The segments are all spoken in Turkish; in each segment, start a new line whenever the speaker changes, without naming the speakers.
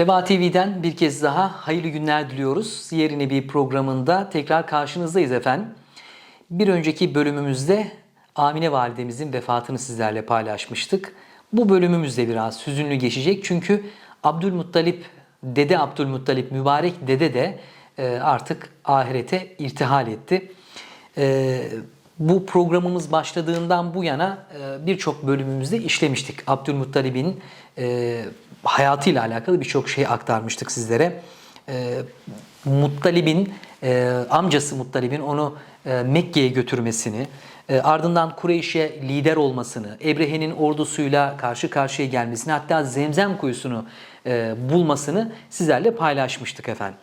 Reva TV'den bir kez daha hayırlı günler diliyoruz. Yerini bir programında tekrar karşınızdayız efendim. Bir önceki bölümümüzde Amine validemizin vefatını sizlerle paylaşmıştık. Bu bölümümüz de biraz hüzünlü geçecek çünkü Abdülmuttalip, Dede Abdülmuttalip, mübarek dede de e, artık ahirete irtihal etti. Bu programımız başladığından bu yana e, birçok bölümümüzde işlemiştik. Abdülmuttalib'in e, hayatıyla alakalı birçok şey aktarmıştık sizlere. E, Muttalib'in, amcası Muttalib'in onu Mekke'ye götürmesini, ardından Kureyş'e lider olmasını, Ebrehe'nin ordusuyla karşı karşıya gelmesini, hatta Zemzem kuyusunu bulmasını sizlerle paylaşmıştık efendim.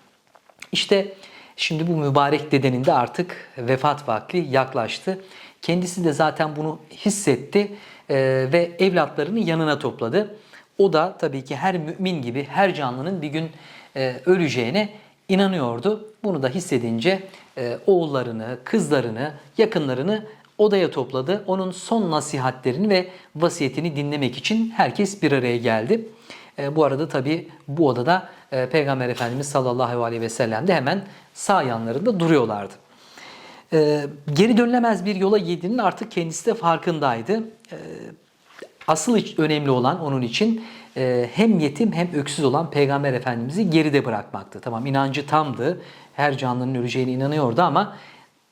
İşte şimdi bu mübarek dedenin de artık vefat vakti yaklaştı. Kendisi de zaten bunu hissetti e, ve evlatlarını yanına topladı. O da tabii ki her mümin gibi her canlının bir gün e, öleceğine inanıyordu. Bunu da hissedince e, oğullarını, kızlarını, yakınlarını odaya topladı. Onun son nasihatlerini ve vasiyetini dinlemek için herkes bir araya geldi. E, bu arada tabi bu odada e, Peygamber Efendimiz sallallahu aleyhi ve sellem de hemen sağ yanlarında duruyorlardı. E, geri dönülemez bir yola girdiğinin artık kendisi de farkındaydı. E, asıl önemli olan onun için e, hem yetim hem öksüz olan Peygamber Efendimiz'i geride bırakmaktı. Tamam inancı tamdı, her canlının öleceğine inanıyordu ama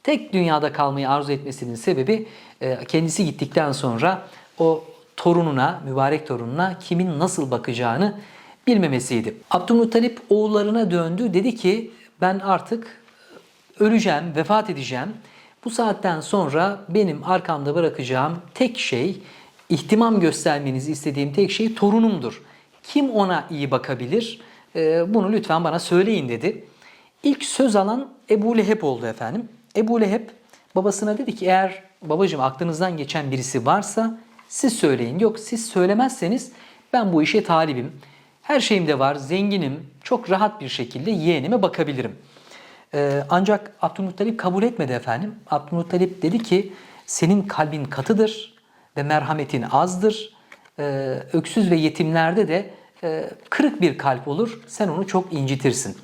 tek dünyada kalmayı arzu etmesinin sebebi e, kendisi gittikten sonra o torununa, mübarek torununa kimin nasıl bakacağını bilmemesiydi. Abdülmuttalip oğullarına döndü. Dedi ki ben artık öleceğim, vefat edeceğim. Bu saatten sonra benim arkamda bırakacağım tek şey, ihtimam göstermenizi istediğim tek şey torunumdur. Kim ona iyi bakabilir? Ee, bunu lütfen bana söyleyin dedi. İlk söz alan Ebu Leheb oldu efendim. Ebu Leheb babasına dedi ki eğer babacığım aklınızdan geçen birisi varsa siz söyleyin. Yok siz söylemezseniz ben bu işe talibim. Her şeyim de var, zenginim, çok rahat bir şekilde yeğenime bakabilirim. Ee, ancak Abdülmuttalip kabul etmedi efendim. Abdülmuttalip dedi ki senin kalbin katıdır ve merhametin azdır. Ee, öksüz ve yetimlerde de e, kırık bir kalp olur. Sen onu çok incitirsin.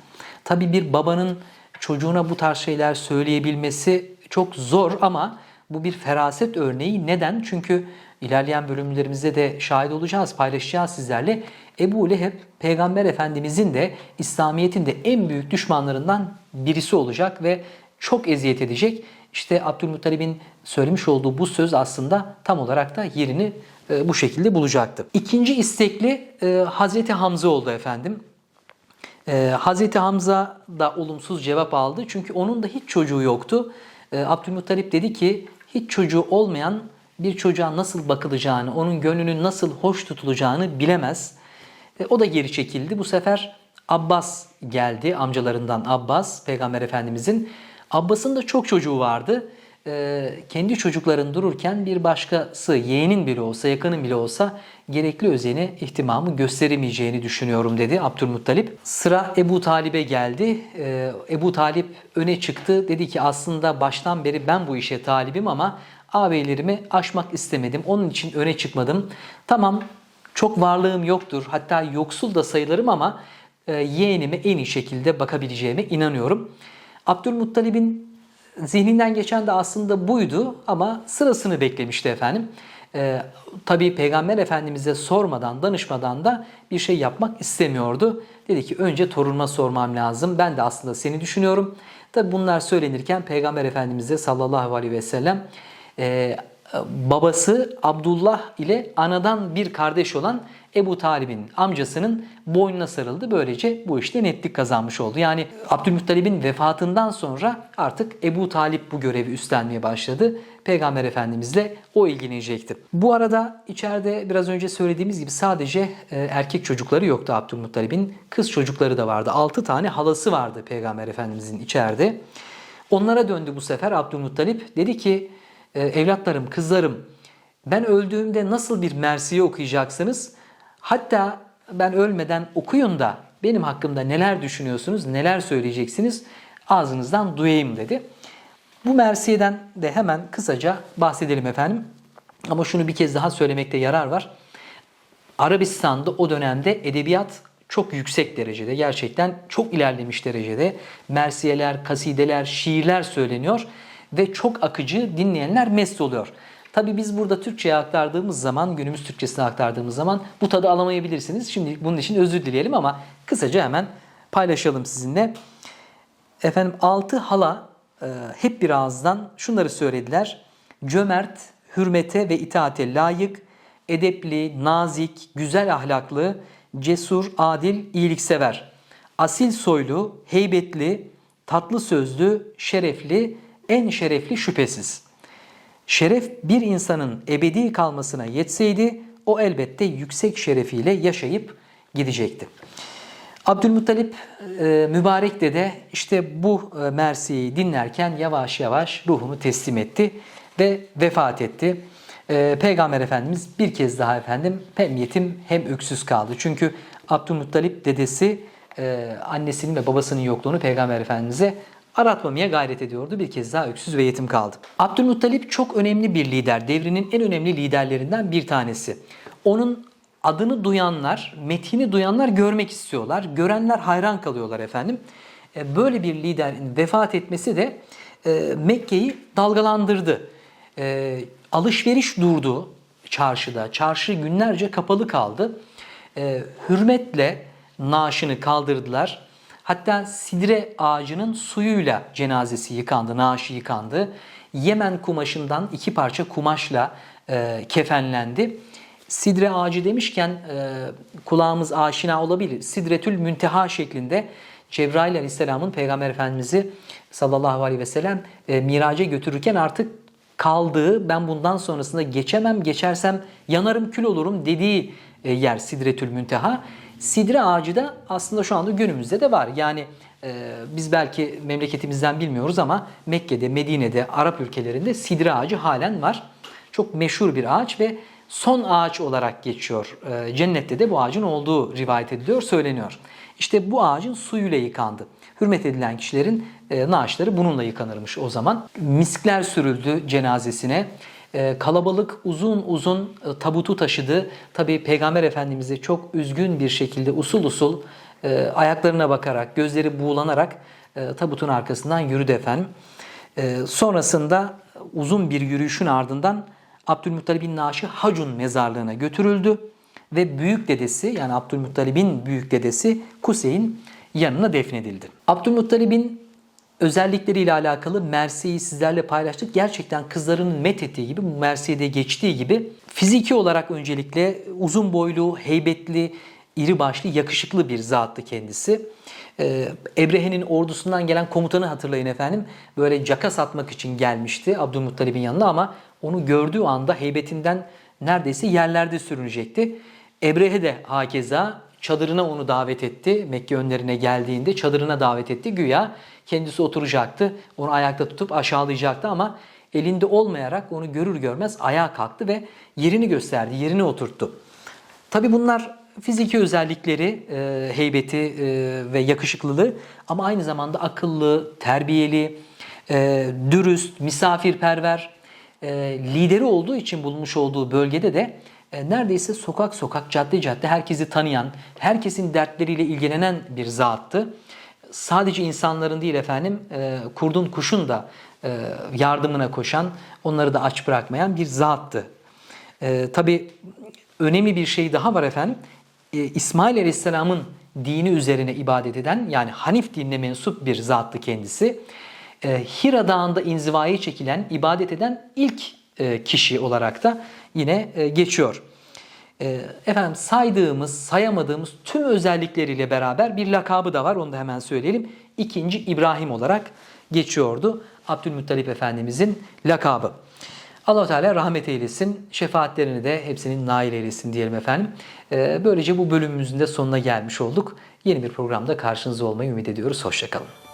Tabi bir babanın çocuğuna bu tarz şeyler söyleyebilmesi çok zor ama bu bir feraset örneği. Neden? Çünkü ilerleyen bölümlerimizde de şahit olacağız, paylaşacağız sizlerle. Ebu Leheb Peygamber Efendimizin de İslamiyet'in de en büyük düşmanlarından birisi olacak ve çok eziyet edecek. İşte Abdülmuttalib'in söylemiş olduğu bu söz aslında tam olarak da yerini e, bu şekilde bulacaktı. İkinci istekli e, Hazreti Hamza oldu efendim. Ee, Hazreti Hamza da olumsuz cevap aldı. Çünkü onun da hiç çocuğu yoktu. Ee, Abdülmuttalip dedi ki hiç çocuğu olmayan bir çocuğa nasıl bakılacağını, onun gönlünün nasıl hoş tutulacağını bilemez. Ee, o da geri çekildi. Bu sefer Abbas geldi, amcalarından Abbas, Peygamber Efendimizin. Abbas'ın da çok çocuğu vardı. Ee, kendi çocukların dururken bir başkası, yeğenin bile olsa, yakının bile olsa gerekli özeni, ihtimamı gösteremeyeceğini düşünüyorum dedi Abdülmuttalip. Sıra Ebu Talib'e geldi. Ee, Ebu Talip öne çıktı. Dedi ki aslında baştan beri ben bu işe talibim ama ağabeylerimi aşmak istemedim. Onun için öne çıkmadım. Tamam çok varlığım yoktur. Hatta yoksul da sayılırım ama e, yeğenime en iyi şekilde bakabileceğime inanıyorum. Abdülmuttalib'in zihninden geçen de aslında buydu ama sırasını beklemişti efendim. Ee, tabii Peygamber Efendimiz'e sormadan, danışmadan da bir şey yapmak istemiyordu. Dedi ki önce torunuma sormam lazım. Ben de aslında seni düşünüyorum. Tabi bunlar söylenirken Peygamber Efendimiz'e sallallahu aleyhi ve sellem e, babası Abdullah ile anadan bir kardeş olan Ebu Talib'in amcasının boynuna sarıldı. Böylece bu işte netlik kazanmış oldu. Yani Abdülmuttalib'in vefatından sonra artık Ebu Talip bu görevi üstlenmeye başladı. Peygamber Efendimizle o ilgilenecekti. Bu arada içeride biraz önce söylediğimiz gibi sadece e, erkek çocukları yoktu Abdülmuttalib'in. Kız çocukları da vardı. 6 tane halası vardı Peygamber Efendimizin içeride. Onlara döndü bu sefer Abdülmuttalip. Dedi ki e, evlatlarım, kızlarım ben öldüğümde nasıl bir mersiye okuyacaksınız? Hatta ben ölmeden okuyun da benim hakkımda neler düşünüyorsunuz, neler söyleyeceksiniz ağzınızdan duyayım dedi. Bu mersiyeden de hemen kısaca bahsedelim efendim. Ama şunu bir kez daha söylemekte yarar var. Arabistan'da o dönemde edebiyat çok yüksek derecede, gerçekten çok ilerlemiş derecede mersiyeler, kasideler, şiirler söyleniyor ve çok akıcı dinleyenler mest oluyor. Tabii biz burada Türkçe'ye aktardığımız zaman, günümüz Türkçesine aktardığımız zaman bu tadı alamayabilirsiniz. Şimdi bunun için özür dileyelim ama kısaca hemen paylaşalım sizinle. Efendim altı hala e, hep bir ağızdan şunları söylediler. Cömert, hürmete ve itaate layık, edepli, nazik, güzel ahlaklı, cesur, adil, iyiliksever. Asil soylu, heybetli, tatlı sözlü, şerefli, en şerefli şüphesiz. Şeref bir insanın ebedi kalmasına yetseydi o elbette yüksek şerefiyle yaşayıp gidecekti. Abdülmuttalip e, mübarek dede işte bu e, Mersi'yi dinlerken yavaş yavaş ruhunu teslim etti ve vefat etti. E, Peygamber Efendimiz bir kez daha efendim hem yetim hem öksüz kaldı. Çünkü Abdülmuttalip dedesi annesinin ve babasının yokluğunu Peygamber Efendimiz'e aratmamaya gayret ediyordu. Bir kez daha öksüz ve yetim kaldı. Abdülmuttalip çok önemli bir lider. Devrinin en önemli liderlerinden bir tanesi. Onun adını duyanlar, metini duyanlar görmek istiyorlar. Görenler hayran kalıyorlar efendim. E, Böyle bir liderin vefat etmesi de e, Mekke'yi dalgalandırdı. E, Alışveriş durdu çarşıda. Çarşı günlerce kapalı kaldı. Hürmetle naaşını kaldırdılar. Hatta sidre ağacının suyuyla cenazesi yıkandı, naaşı yıkandı. Yemen kumaşından iki parça kumaşla e, kefenlendi. Sidre ağacı demişken e, kulağımız aşina olabilir. Sidretül Münteha şeklinde Cebrail Aleyhisselam'ın Peygamber Efendimiz'i sallallahu aleyhi ve sellem e, miraca götürürken artık kaldığı ben bundan sonrasında geçemem geçersem yanarım kül olurum dediği e, yer Sidretül Münteha. Sidre ağacı da aslında şu anda günümüzde de var. Yani e, biz belki memleketimizden bilmiyoruz ama Mekke'de, Medine'de, Arap ülkelerinde sidre ağacı halen var. Çok meşhur bir ağaç ve son ağaç olarak geçiyor. E, cennette de bu ağacın olduğu rivayet ediliyor, söyleniyor. İşte bu ağacın suyuyla yıkandı. Hürmet edilen kişilerin e, naaşları bununla yıkanırmış o zaman. Miskler sürüldü cenazesine. E, kalabalık uzun uzun e, tabutu taşıdı. Tabi Peygamber Efendimiz'i çok üzgün bir şekilde usul usul e, ayaklarına bakarak, gözleri buğulanarak e, tabutun arkasından yürüdü efendim. Sonrasında uzun bir yürüyüşün ardından Abdülmuttalib'in naaşı Hacun mezarlığına götürüldü ve büyük dedesi yani Abdülmuttalib'in büyük dedesi Kuseyn yanına defnedildi. Abdülmuttalib'in özellikleriyle alakalı Mersi'yi sizlerle paylaştık. Gerçekten kızlarının methettiği gibi, Mersi'de geçtiği gibi fiziki olarak öncelikle uzun boylu, heybetli, iri başlı, yakışıklı bir zattı kendisi. Ee, Ebrehe'nin ordusundan gelen komutanı hatırlayın efendim. Böyle caka satmak için gelmişti Abdülmuttalib'in yanına ama onu gördüğü anda heybetinden neredeyse yerlerde sürünecekti. Ebrehe de hakeza çadırına onu davet etti. Mekke önlerine geldiğinde çadırına davet etti. Güya kendisi oturacaktı. Onu ayakta tutup aşağılayacaktı ama elinde olmayarak onu görür görmez ayağa kalktı ve yerini gösterdi, yerini oturttu. Tabi bunlar fiziki özellikleri, e, heybeti e, ve yakışıklılığı ama aynı zamanda akıllı, terbiyeli, e, dürüst, misafirperver, e, lideri olduğu için bulmuş olduğu bölgede de neredeyse sokak sokak, cadde cadde herkesi tanıyan, herkesin dertleriyle ilgilenen bir zattı. Sadece insanların değil efendim, e, kurdun kuşun da e, yardımına koşan, onları da aç bırakmayan bir zattı. E, Tabi önemli bir şey daha var efendim. E, İsmail Aleyhisselam'ın dini üzerine ibadet eden yani Hanif dinine mensup bir zattı kendisi. E, Hira Dağı'nda inzivaya çekilen, ibadet eden ilk e, kişi olarak da yine e, geçiyor. E, Efendim saydığımız, sayamadığımız tüm özellikleriyle beraber bir lakabı da var. Onu da hemen söyleyelim. İkinci İbrahim olarak geçiyordu. Abdülmuttalip Efendimizin lakabı. allah Teala rahmet eylesin. Şefaatlerini de hepsinin nail eylesin diyelim efendim. E, Böylece bu bölümümüzün de sonuna gelmiş olduk. Yeni bir programda karşınızda olmayı ümit ediyoruz. Hoşçakalın.